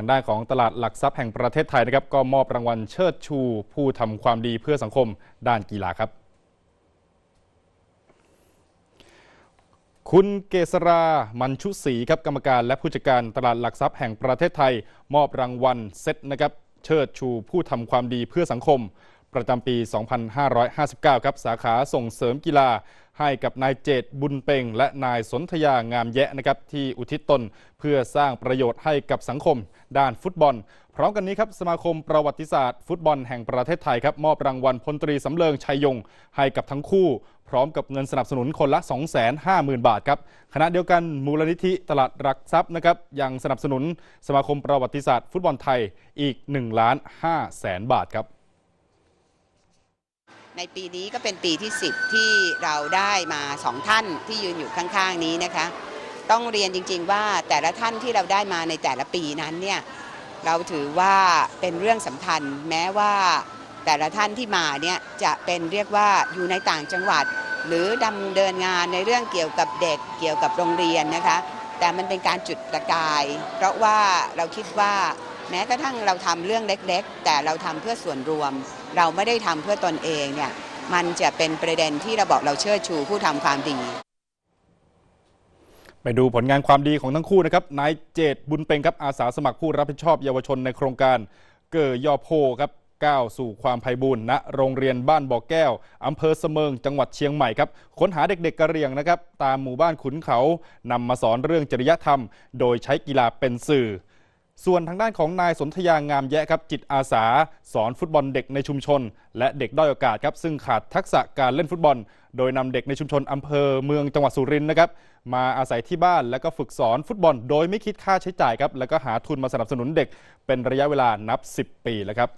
างด้านของตลาดหลักทรัพย์แห่งประเทศไทยนะครับก็มอบรางวัลเชิดชู ผู้ทำความดีเพื่อสังคมด้านกีฬาครับ คุณเกษรามันชุศรีครับกรรมการและผู้จัดการตลาดหลักทรัพย์แห่งประเทศไทย มอบรางวัลเซตนะครับเชิดชู ผู้ทำความดีเพื่อสังคม ประจำปี 2559 ครับ สาขาส่งเสริมกีฬาให้กับนายเจตบุญเปงและนายสนธยางามแยะนะครับที่อุทิศตนเพื่อสร้างประโยชน์ให้กับสังคม ด้านฟุตบอล พร้อมกันนี้ครับสมาคมประวัติศาสตร์ ฟุตบอลแห่งประเทศไทยครับมอบรางวัลพลตรีสำเริงชัยยง ให้กับทั้งคู่ พร้อมกับเงินสนับสนุนคนละ 250,000 บาทครับขณะเดียวกันมูลนิธิตลาดหลักทรัพย์นะครับยังสนับสนุนสมาคมประวัติศาสตร์ ฟุตบอลไทยอีก1ล้าน5แสนบาทครับ ในปีนี้ก็เป็นปีที่ 10 ที่เราได้มาสองท่านที่ยืนอยู่ข้างๆนี้นะคะ ต้องเรียนจริงๆว่าแต่ละท่านที่เราได้มาในแต่ละปีนั้นเนี่ยเราถือว่าเป็นเรื่องสำคัญแม้ว่าแต่ละท่านที่มาเนี่ยจะเป็นเรียกว่าอยู่ในต่างจังหวัด หรือดำเดินงานในเรื่องเกี่ยวกับเด็กเกี่ยวกับโรงเรียนนะคะ แต่มันเป็นการจุดประกาย เพราะว่าเราคิดว่า แม้กระทั่งเราทำเรื่องเล็กๆ แต่เราทำเพื่อส่วนรวม เราไม่ได้ทำเพื่อตนเองเนี่ยมันจะเป็นประเด็นที่เราบอกเราเชิดชูผู้ทำความดี ไปดูผลงานความดีของทั้งคู่นะครับนายเจตบุญเป็งครับอาสาสมัครผู้รับผิดชอบเยาวชนในโครงการเกิดยอโพครับก้าวสู่ความไพบูรณ์ณโรงเรียนบ้านบ่อแก้ว อำเภอเสมิงจังหวัดเชียงใหม่ครับค้นหาเด็กๆกระเรียงนะครับ ตามหมู่บ้านขุนเขานำมาสอนเรื่องจริยธรรม โดยใช้กีฬาเป็นสื่อ ส่วนทางด้านของนายสนธยางามแยะครับจิตอาสา สอนฟุตบอลเด็กในชุมชน และเด็กด้อยโอกาสครับซึ่งขาดทักษะการเล่นฟุตบอล โดยนำเด็กในชุมชนอำเภอเมืองจังหวัดสุรินทร์นะครับมาอาศัยที่บ้านแล้วก็ฝึกสอนฟุตบอล โดยไม่คิดค่าใช้จ่ายครับแล้วก็หาทุนมาสนับสนุนเด็กเป็นระยะเวลานับ 10 ปีแล้วครับ